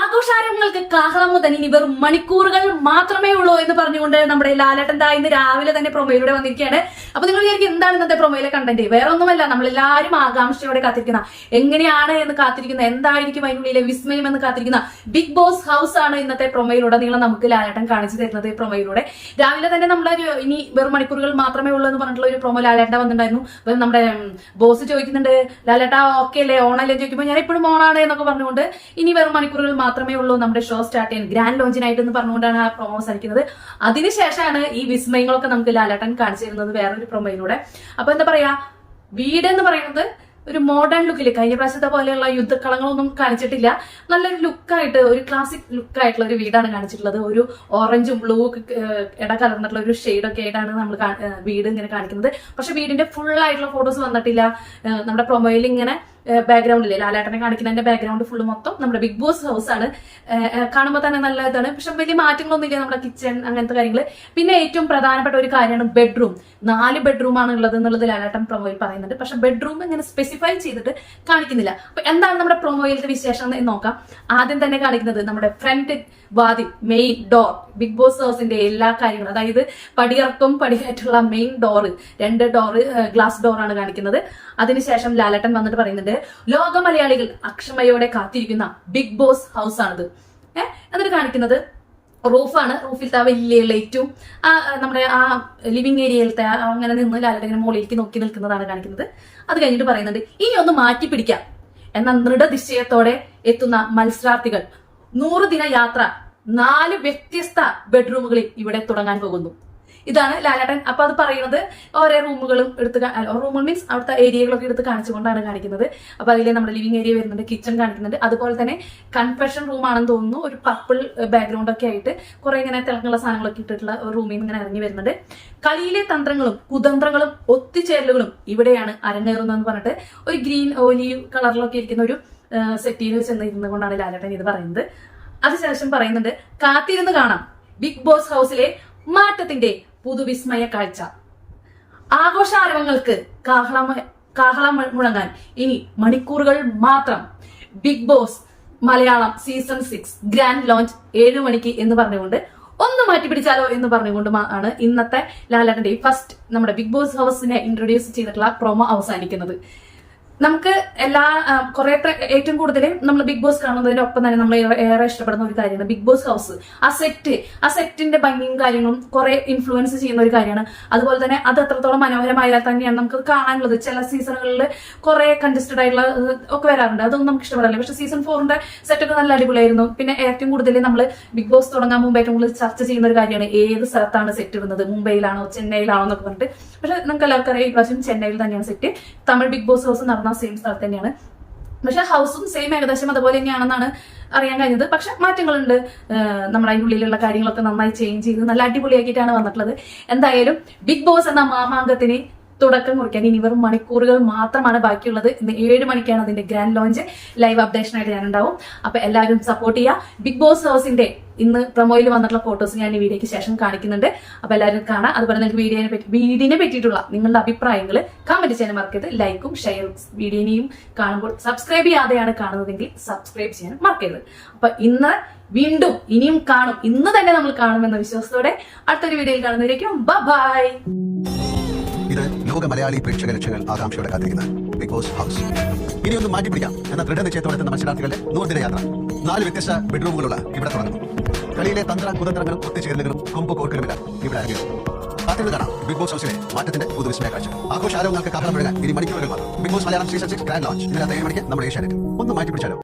ആഘോഷാരങ്ങൾക്ക് കാഹളമുതൽ ഇനി വെറും മണിക്കൂറുകൾ മാത്രമേ ഉള്ളൂ എന്ന് പറഞ്ഞുകൊണ്ട് നമ്മുടെ ലാലേട്ടൻ ദാ ഇന്ന് രാവിലെ തന്നെ പ്രൊമോയിലൂടെ വന്നിരിക്കുകയാണ്. അപ്പൊ നിങ്ങൾ വിചാരിക്കും എന്താണ് ഇന്നത്തെ പ്രൊമോയിലെ കണ്ടന്റ് വേറെ ഒന്നുമല്ല നമ്മളെല്ലാവരും ആകാംക്ഷയോടെ കാത്തിരിക്കുന്ന എങ്ങനെയാണ് എന്ന് കാത്തിരിക്കുന്ന എന്തായിരിക്കും അതിനുള്ളിലെ വിസ്മയം എന്ന് കാത്തിരിക്കുന്ന ബിഗ് ബോസ് ഹൗസ് ആണ് ഇന്നത്തെ പ്രൊമോയിലൂടെ നിങ്ങൾ നമുക്ക് ലാലേട്ടൻ കാണിച്ചു തരുന്നത് പ്രൊമോയിലൂടെ. രാവിലെ തന്നെ നമ്മളൊരു ഇനി വെറും മണിക്കൂറുകൾ മാത്രമേ ഉള്ളൂ എന്ന് പറഞ്ഞിട്ടുള്ള ഒരു പ്രൊമോ ലാലേട്ട വന്നിട്ടുണ്ടായിരുന്നു. അപ്പൊ നമ്മുടെ ബോസ് ചോദിക്കുന്നുണ്ട് ലാലേട്ട ഓക്കെ അല്ലേ? ഓണല്ലേ? ചോദിക്കുമ്പോൾ ഞാൻ എപ്പോഴും ഓണാണ് എന്നൊക്കെ പറഞ്ഞുകൊണ്ട് ഇനി വെറും മണിക്കൂറുകൾ മാത്രമേ ഉള്ളൂ നമ്മുടെ ഷോ സ്റ്റാർട്ട് ചെയ്യാൻ. ഗ്രാൻഡ് ലോഞ്ചിനായിട്ട് എന്ന് പറഞ്ഞുകൊണ്ടാണ് ആ പ്രൊമോ സഹിക്കുന്നത് അതിനുശേഷമാണ് ഈ വിസ്മയങ്ങളൊക്കെ നമുക്ക് ലാലട്ടൻ കാണിച്ചിരുന്നത് വേറൊരു പ്രൊമോയിലൂടെ അപ്പൊ എന്താ പറയാ വീട് എന്ന് പറയുന്നത് ഒരു മോഡേൺ ലുക്കിൽ കഴിഞ്ഞ പ്രാവശ്യത്തെ പോലെയുള്ള യുദ്ധക്കളങ്ങളൊന്നും കാണിച്ചിട്ടില്ല. നല്ലൊരു ലുക്കായിട്ട് ഒരു ക്ലാസിക് ലുക്കായിട്ടുള്ള ഒരു വീടാണ് കാണിച്ചിട്ടുള്ളത്. ഒരു ഓറഞ്ചും ബ്ലൂ ഇട കലർന്നിട്ടുള്ള ഒരു ഷെയ്ഡൊക്കെ ആയിട്ടാണ് നമ്മൾ വീട് ഇങ്ങനെ കാണിക്കുന്നത്. പക്ഷെ വീടിന്റെ ഫുൾ ആയിട്ടുള്ള ഫോട്ടോസ് വന്നിട്ടില്ല. നമ്മുടെ പ്രൊമോയിൽ ഇങ്ങനെ ബാക്ക്ഗ്രൗണ്ടില്ലേ ലാലേട്ടനെ കാണിക്കുന്നതിന്റെ ബാക്ക്ഗ്രൗണ്ട് ഫുള്ള് മൊത്തം നമ്മുടെ ബിഗ് ബോസ് ഹൗസ് ആണ്. കാണുമ്പോൾ തന്നെ നല്ല ഇതാണ്. പക്ഷെ വലിയ മാറ്റങ്ങളൊന്നും ഇല്ല നമ്മുടെ കിച്ചൺ അങ്ങനത്തെ കാര്യങ്ങൾ പിന്നെ ഏറ്റവും പ്രധാനപ്പെട്ട ഒരു കാര്യമാണ് ബെഡ്റൂം നാല് ബെഡ്റൂം ആണ് ഉള്ളത് എന്നുള്ളത് ലാലേട്ടൻ പ്രൊമോയിൽ പറയുന്നുണ്ട്. പക്ഷെ ബെഡ്റൂം ഇങ്ങനെ സ്പെസിഫൈ ചെയ്തിട്ട് കാണിക്കുന്നില്ല. അപ്പൊ എന്താണ് നമ്മുടെ പ്രൊമോയിലത്തെ വിശേഷം എന്ന് നോക്കാം. ആദ്യം തന്നെ കാണിക്കുന്നത് നമ്മുടെ ഫ്രണ്ട് വാതിൽ മെയിൻ ഡോർ ബിഗ് ബോസ് ഹൗസിന്റെ എല്ലാ കാര്യങ്ങളും. അതായത് പടിയർക്കും പടിയായിട്ടുള്ള മെയിൻ ഡോറ് രണ്ട് ഡോറ് ഗ്ലാസ് ഡോറാണ് കാണിക്കുന്നത്. അതിനുശേഷം ലാലട്ടൻ വന്നിട്ട് പറയുന്നുണ്ട് ലോക മലയാളികൾ അക്ഷമയോടെ കാത്തിരിക്കുന്ന ബിഗ് ബോസ് ഹൗസ് ആണിത്. ഏഹ് എന്നിട്ട് കാണിക്കുന്നത് റൂഫാണ്. റൂഫിലത്തെ ആ വലിയ ലൈറ്റും ആ നമ്മുടെ ആ ലിവിങ് ഏരിയയിലത്തെ അങ്ങനെ നിന്ന് ലാലിങ്ങനെ മുകളിലേക്ക് നോക്കി നിൽക്കുന്നതാണ് കാണിക്കുന്നത്. അത് കഴിഞ്ഞിട്ട് പറയുന്നുണ്ട് ഇനി ഒന്ന് മാറ്റി പിടിക്കാം. എന്ന ദൃഢനിശ്ചയത്തോടെ എത്തുന്ന മത്സരാർത്ഥികൾ നൂറ് ദിന യാത്ര നാല് വ്യത്യസ്ത ബെഡ്റൂമുകളിൽ ഇവിടെ തുടങ്ങാൻ പോകുന്നു. ഇതാണ് ലാലാട്ടൻ. അപ്പൊ അത് പറയുന്നത് ഓരോ റൂമുകളും എടുത്ത് റൂമുകൾ മീൻസ് അവിടുത്തെ ഏരിയകളൊക്കെ എടുത്ത് കാണിച്ചുകൊണ്ടാണ് കാണിക്കുന്നത്. അപ്പൊ അതിലെ നമ്മുടെ ലിവിംഗ് ഏരിയ വരുന്നുണ്ട് കിച്ചൺ കാണിക്കുന്നുണ്ട്. അതുപോലെ തന്നെ കൺഫെഷൻ റൂം ആണെന്ന് തോന്നുന്നു. ഒരു പർപ്പിൾ ബാക്ക്ഗ്രൗണ്ട് ഒക്കെ ആയിട്ട് കുറെ ഇങ്ങനെ തിളങ്ങുള്ള സാധനങ്ങളൊക്കെ ഇട്ടിട്ടുള്ള റൂമിൽ ഇങ്ങനെ ഇറങ്ങി വരുന്നുണ്ട്. കളിയിലെ തന്ത്രങ്ങളും കുതന്ത്രങ്ങളും ഒത്തുചേരലുകളും ഇവിടെയാണ് അരങ്ങേറുന്നതെന്ന് പറഞ്ഞിട്ട് ഒരു ഗ്രീൻ ഓലീവ് കളറിലൊക്കെ ഇരിക്കുന്ന ഒരു സെറ്റിയിൽ ഇരുന്നു കൊണ്ടാണ് ലാലേട്ടൻ ഇത് പറയുന്നത്. അതിനുശേഷം പറയുന്നുണ്ട് കാത്തിരുന്ന് കാണാം. ബിഗ് ബോസ് ഹൗസിലെ മാറ്റത്തിന്റെ പുതുവിസ്മയ കാഴ്ച. ആഘോഷാരവങ്ങൾക്ക് കാഹളം കാഹളം മുഴങ്ങാൻ ഇനി മണിക്കൂറുകൾ മാത്രം. Bigg Boss Malayalam season six grand launch ഏഴു മണിക്ക് എന്ന് പറഞ്ഞുകൊണ്ട് ഒന്ന് മാറ്റി പിടിച്ചാലോ എന്ന് പറഞ്ഞുകൊണ്ട് ആണ് ഇന്നത്തെ ലാലേട്ടന്റെ ഫസ്റ്റ് നമ്മുടെ ബിഗ് ബോസ് ഹൗസിനെ ഇൻട്രൊഡ്യൂസ് ചെയ്തിട്ടുള്ള പ്രൊമോ അവസാനിക്കുന്നത്. നമുക്ക് എല്ലാ കുറെ ഏറ്റവും കൂടുതൽ നമ്മൾ ബിഗ് ബോസ് കാണുന്നതിനൊപ്പം തന്നെ നമ്മൾ ഏറെ- ഇഷ്ടപ്പെടുന്ന ഒരു കാര്യമാണ് ബിഗ് ബോസ് ഹൗസ്. ആ സെറ്റ് ആ സെറ്റിന്റെ ഭംഗിയും കാര്യങ്ങളും കുറെ ഇൻഫ്ലുവൻസ് ചെയ്യുന്ന ഒരു കാര്യമാണ്. അതുപോലെ തന്നെ അത് എത്രത്തോളം മനോഹരമായാൽ തന്നെയാണ് നമുക്ക് കാണാനുള്ളത്. ചില സീസണുകളിൽ കുറെ കൺജസ്റ്റഡ് ആയിട്ടുള്ള ഒക്കെ വരാറുണ്ട്. അതൊന്നും നമുക്ക് ഇഷ്ടപ്പെടില്ല. പക്ഷെ സീസൺ ഫോറിന്റെ സെറ്റൊക്കെ നല്ല അടിപൊളിയായിരുന്നു. പിന്നെ ഏറ്റവും കൂടുതൽ നമ്മൾ ബിഗ് ബോസ് തുടങ്ങാൻ മുമ്പ് ഏറ്റവും കൂടുതൽ ചർച്ച ചെയ്യുന്ന ഒരു കാര്യമാണ് ഏത് സ്ഥലത്താണ് സെറ്റ് ഇടുന്നത്? മുംബൈയിലാണോ? ചെന്നൈയിലാണോ എന്നൊക്കെ പറഞ്ഞിട്ട്. പക്ഷെ നിങ്ങൾക്ക് എല്ലാവർക്കും അറിയാം ഈ പ്രാവശ്യം ചെന്നൈയിൽ തന്നെയാണ് set Tamil big boss house നടന്ന സെയിം സ്ഥലത്ത് തന്നെയാണ്. പക്ഷെ ഹൗസും സെയിം ഏകദേശം അതുപോലെ തന്നെയാണെന്നാണ് അറിയാൻ കഴിഞ്ഞത്. പക്ഷെ മാറ്റങ്ങളുണ്ട്. നമ്മൾ അതിന്റെ ഉള്ളിലുള്ള കാര്യങ്ങളൊക്കെ നന്നായി ചേഞ്ച് ചെയ്ത് നല്ല അടിപൊളിയാക്കിയിട്ടാണ് വന്നിട്ടുള്ളത്. എന്തായാലും ബിഗ് ബോസ് എന്ന മാമാങ്കത്തിന് തുടക്കം കുറിക്കാൻ ഇനി വെറും മണിക്കൂറുകൾ മാത്രമാണ് ബാക്കിയുള്ളത്. ഇന്ന് ഏഴ് മണിക്കാണ് അതിന്റെ ഗ്രാൻഡ് ലോഞ്ച് ലൈവ് അപ്ഡേഷനായിട്ട് ഞാൻ ഉണ്ടാവും അപ്പൊ എല്ലാവരും സപ്പോർട്ട് ചെയ്യുക. ബിഗ് ബോസ് ഹൗസിന്റെ ഇന്ന് പ്രൊമോയിൽ വന്നിട്ടുള്ള ഫോട്ടോസ് ഞാൻ ഈ വീഡിയോയ്ക്ക് ശേഷം കാണിക്കുന്നുണ്ട്. അപ്പൊ എല്ലാവരും കാണാം. അതുപോലെ നിങ്ങൾക്ക് വീഡിയോനെ പറ്റി വീഡിയോനെ പറ്റിയിട്ടുള്ള നിങ്ങളുടെ അഭിപ്രായങ്ങൾ കമന്റ് ചെയ്യാൻ മറക്കരുത്. ലൈക്കും ഷെയറും വീഡിയോനെയും കാണുമ്പോൾ സബ്സ്ക്രൈബ് ചെയ്യാതെയാണ് കാണുന്നതെങ്കിൽ സബ്സ്ക്രൈബ് ചെയ്യാൻ മറക്കരുത്. അപ്പൊ ഇന്ന് വീണ്ടും ഇനിയും കാണും. ഇന്ന് തന്നെ നമ്മൾ കാണുമെന്ന വിശ്വാസത്തോടെ അടുത്തൊരു വീഡിയോയിൽ കാണുന്നതിരിക്കും ബൈ ലോക മലയാളി പ്രേക്ഷക ലക്ഷങ്ങൾ ആകാംക്ഷയോടെ കാത്തിരിക്കുന്ന ബിഗ് ബോസ് ഹൗസ് ഇനി ഒന്ന് മാറ്റി പിടിക്കാം എന്ന ദൃഢനിശ്ചയത്തോടെ എത്തുന്ന മത്സരാർത്ഥികളുടെ നൂറ്റിന യാത്ര. നാല് വ്യത്യസ്ത ബെഡ്റൂമുകളുള്ള ഇവിടെ തുടങ്ങുന്നു. കളിയിലെ തന്ത്ര കുതന്ത്രങ്ങളും ഒത്തുചേരലുകളും കൊമ്പ് കോർക്കലുമില്ല ഇവിടെ അരങ്ങേറും കാത്തിരുന്ന് കാണാം ബിഗ് ബോസ് ഹൗസിലെ മാറ്റത്തിന്റെ പുതുവിസ്മയ കാഴ്ച ആഘോഷ ആരോഗ്യങ്ങൾക്ക് കാഹളം ഇനി മണിക്കൂറുകൾ മാത്രം. Big boss Malayalam season six grand launch ഇതിനകത്ത് ഏഴ് മണിക്ക് നമ്മുടെ ഏഷ്യാനെറ്റ്. ഒന്ന് മാറ്റി പിടിച്ചാലോ